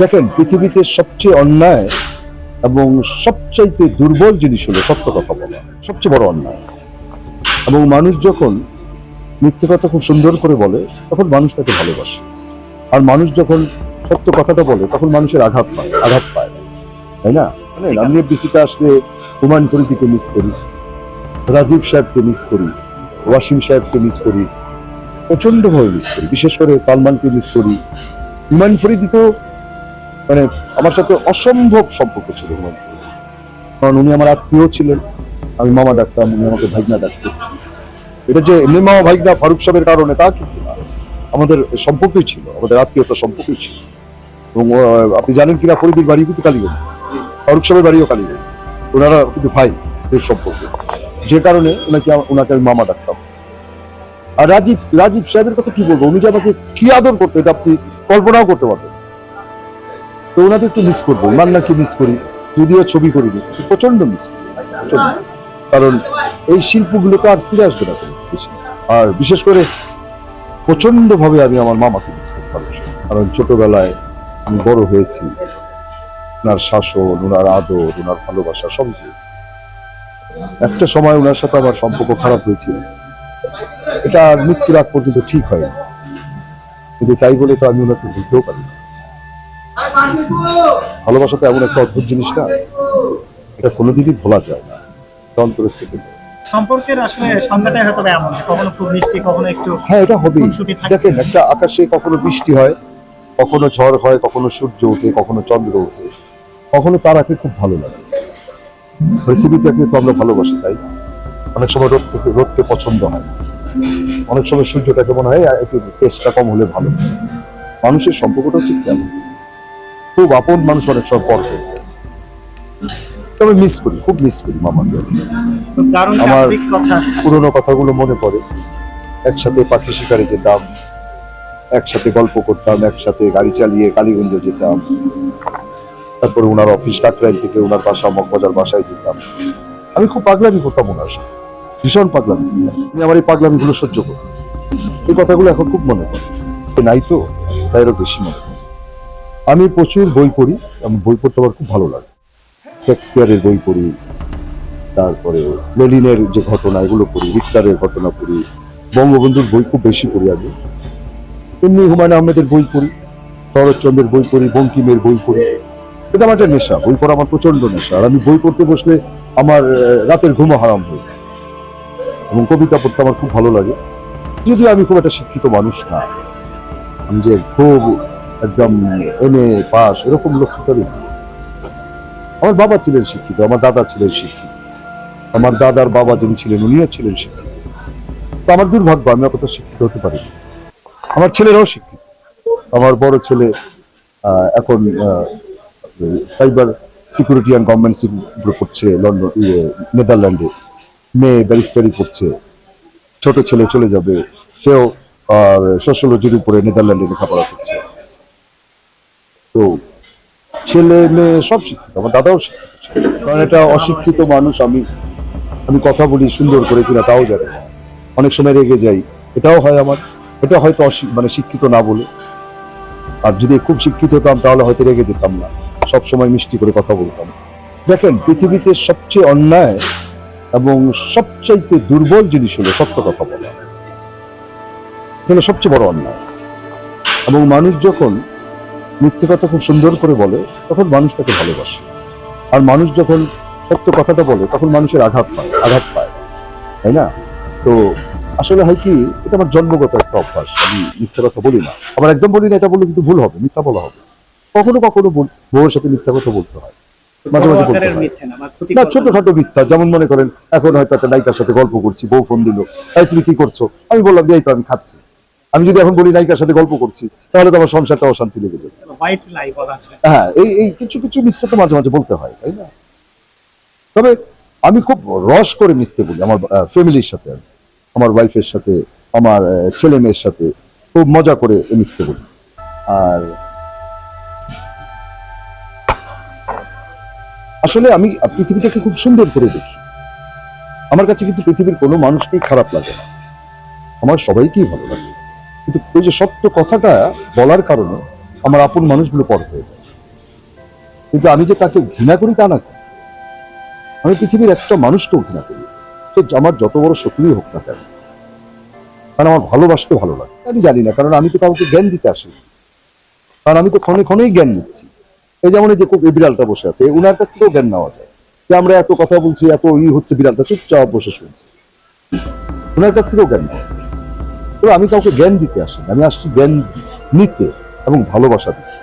দেখেন, পৃথিবীতে সবচেয়ে অন্যায় এবং সবচাইতে দুর্বল জিনিস হলো সত্য কথা বলা, সবচেয়ে বড় অন্যায়। এবং মানুষ যখন মিথ্যে কথা খুব সুন্দর করে বলে, তখন মানুষ তাকে ভালোবাসে। আর মানুষ যখন সত্য কথাটা বলে, তখন মানুষের আঘাত পায় আঘাত পায়। তাই না? মানে আমি বিসিতে আসলে হুমায়ুন ফরিদিকে মিস করি, রাজীব সাহেবকে মিস করি, ওয়াসিম সাহেবকে মিস করি, প্রচন্ডভাবে মিস করি। বিশেষ করে সালমানকে মিস করি। হুমায়ুন ফরিদি তো মানে আমার সাথে অসম্ভব সম্পর্ক ছিল কারণ উনি আমার আত্মীয় ছিলেন। আমি মামা ডাকতাম, উনি আমাকে ভাইগনা ডাকতেন। এটা যে এমনি মামা ভাইগনা ফারুক সাহেবের কারণে তা কিন্তু না। আমাদের সম্পর্কই ছিল, আমাদের আত্মীয়তা সম্পর্কই ছিল। এবং আপনি জানেন কিনা ফরিদির বাড়ি কিন্তু কালীগঞ্জ। ফারুক সাহেবের বাড়িও কালীগঞ্জ। ওনারা কিন্তু ভাই, এর সম্পর্কে। যে কারণে ওনাকে ওনাকে আমি মামা ডাকতাম। আর রাজীব রাজীব সাহেবের কথা কি বলব? উনি যে আমাকে কি আদর করতো এটা আপনি কল্পনাও করতে পারবেন তো ওনাদের একটু মিস করব মান্নাকে মিস করি? যদিও ছবি করিনি, কিন্তু প্রচণ্ড মিস করি প্রচণ্ড। কারণ এই শিল্পগুলো তো আর ফিরে আসবে না আর বিশেষ করে প্রচণ্ড ভাবে আমি আমার মামাকে মিস করি, কারণ ছোটবেলায় আমি বড় হয়েছি। ওনার শাসন ওনার আদর ওনার ভালোবাসা সব পেয়েছি একটা সময় ওনার সাথে আমার সম্পর্ক খারাপ হয়েছিল। এটা আর মৃত্যুর আগ পর্যন্ত ঠিক হয়নি। কিন্তু তাই বলে তো আমি ওনাকে ভুলতেও পারি না। ভালোবাসা তো এমন একটা অদ্ভুত জিনিস না? এটা কোনোদিনই ভোলা যায় না অন্তরে থেকে যায়। সম্পর্কের আসলে সংজ্ঞাটাই হয়তো এমন কখনো খুব মিষ্টি কখনো একটু হ্যাঁ এটা হবেই। দেখেন একটা আকাশে কখনো বৃষ্টি হয় কখনো ঝড় হয় কখনো সূর্য ওঠে কখনো চন্দ্র ওঠে। কখনো তারাকে খুব ভালো লাগে। পৃথিবীটাকে তো আমরা ভালোবাসি তাই অনেক সময় রোদ থেকে রোদকে পছন্দ হয় না। অনেক সময় সূর্যটাকে মনে হয় একটু তেজটা কম হলে ভালো। মানুষের সম্পর্কটা ঠিক তেমন। খুব আপন মানুষ অনেক পর হয়ে তবে মিস করি খুব মিস করি মামাকে। আমার- পুরোনো কথাগুলো মনে পড়ে। একসাথে পাখি শিকারে যেতাম একসাথে গল্প করতাম একসাথে গাড়ি চালিয়ে কালীগঞ্জ যেতাম। তারপরে ওনার অফিস কাকরাইল থেকে ওনার বাসা মগবাজার বাসায় যেতাম। আমি খুব পাগলামি করতাম ওনার সাথে। ভীষণ পাগলামি আমি আমার এই পাগলামিগুলো সহ্য করি এই কথাগুলো এখন খুব মনে পড়ে। নাই তো তাই বেশি মনে আমি প্রচুর বই পড়ি আমি বই পড়তে আমার খুব ভালো লাগে। শেক্সপিয়ারের বই পড়ি, তারপরে লেলিনের যে ঘটনা, এগুলো পড়ি, হিটলারের ঘটনা পড়ি, বঙ্গবন্ধুর বই খুব বেশি পড়ি আমি। এমনি হুমায়ুন আহমেদের বই পড়ি, শরৎচন্দ্রের বই পড়ি, বঙ্কিমের বই পড়ি। এটা আমার একটা নেশা, বই পড়া আমার প্রচণ্ড নেশা। আর আমি বই পড়তে বসলে আমার রাতের ঘুমও হারাম হয়ে যায়। এবং কবিতা পড়তে আমার খুব ভালো লাগে। যদিও আমি খুব একটা শিক্ষিত মানুষ না, আমি যে খুব একদম এম এ পাস এরকম লক্ষ্য তো আমি। আমার বাবা ছিলেন শিক্ষিত আমার দাদা ছিলেন শিক্ষিত। আমার দাদার বাবা যিনি ছিলেন উনিও ছিলেন শিক্ষিত। তো আমার দুর্ভাগ্য আমি অত শিক্ষিত হতে পারিনি। আমার ছেলেরাও শিক্ষিত। আমার বড় ছেলে এখন সাইবার সিকিউরিটি অ্যান্ড গভর্নমেন্ট পড়ছে লন্ডন ইয়ে, নেদারল্যান্ডে। মেয়ে ব্যারিস্টারি পড়ছে ছোট ছেলে চলে যাবে। সেও সোশ্যোলজির উপরে নেদারল্যান্ডে লেখাপড়া করছে। ছেলে মেয়ে সব শিক্ষিত, আমার দাদাও শিক্ষিত কারণ এটা অশিক্ষিত মানুষ, আমি আমি কথা বলি সুন্দর করে কিনা তাও জানি। অনেক সময় রেগে যাই, এটাও হয় আমার। এটা হয়তো মানে শিক্ষিত না বলে। আর যদি খুব শিক্ষিত হতাম, তাহলে হয়তো রেগে যেতাম না। সব সময় মিষ্টি করে কথা বলতাম। দেখেন, পৃথিবীতে সবচেয়ে অন্যায় এবং সবচাইতে দুর্বল জিনিস হলো সত্য কথা বলা। সবচেয়ে বড় অন্যায়। এবং মানুষ যখন মিথ্যে কথা খুব সুন্দর করে বলে, তখন মানুষ তাকে ভালোবাসে। আর মানুষ যখন সত্য কথাটা বলে, তখন মানুষের আঘাত পায় আঘাত পায়। তাই না? তো আসলে হয় কি, এটা আমার জন্মগত একটা অভ্যাস। আমি মিথ্যা কথা বলি না। আবার একদম বলি না, এটা বললে কিন্তু ভুল হবে, মিথ্যা বলা হবে। কখনো কখনো বউয়ের সাথে মিথ্যা কথা বলতে হয়। মাঝে মাঝে বলতে হয়। না। ছোটখাটো মিথ্যা, যেমন মনে করেন, এখন হয়তো একটা নায়িকার সাথে গল্প করছি, বউ ফোন দিল, এই তুমি কি করছ? আমি বললাম, এই তো আমি খাচ্ছি। আমি যদি এখন বলি নায়িকার সাথে গল্প করছি তাহলে তো আমার সংসারটা অশান্তি লেগে যাবে। হ্যাঁ এই এই কিছু কিছু মিথ্যে তো মাঝে মাঝে বলতে হয় তাই না? তবে আমি খুব রস করে মিথ্যে বলি আমার ফ্যামিলির সাথে আমার ওয়াইফের সাথে আমার ছেলে মেয়ের সাথে খুব মজা করে মিথ্যে বলি। আর আসলে আমি পৃথিবীটাকে খুব সুন্দর করে দেখি। আমার কাছে কিন্তু পৃথিবীর কোনো মানুষকেই খারাপ লাগে না। আমার সবাইকেই ভালো লাগে। কিন্তু ওই যে সত্য কথাটা বলার কারণে আমার আপন মানুষগুলো পর হয়ে যায়। কিন্তু আমি যে তাকে ঘৃণা করি তা না। আমি পৃথিবীর একটা মানুষকেও ঘৃণা করি। সে আমার যত বড় শত্রুই হোক না কেন? কারণ আমার ভালোবাসতে ভালো লাগে। আমি জানি না, কারণ আমি তো কাউকে জ্ঞান দিতে আসি কারণ আমি তো ক্ষণে ক্ষণেই জ্ঞান নিচ্ছি। এই যেমন এই যে বিড়ালটা বসে আছে ওনার কাছ থেকেও জ্ঞান নেওয়া যায়। যে আমরা এত কথা বলছি, এত ই হচ্ছে বিড়ালটা, চুপচাপ বসে শুনছি। ওনার কাছ থেকেও জ্ঞান নেওয়া আমি কাউকে জ্ঞান দিতে আসি আমি আসছি জ্ঞান নিতে এবং ভালোবাসা দিতে।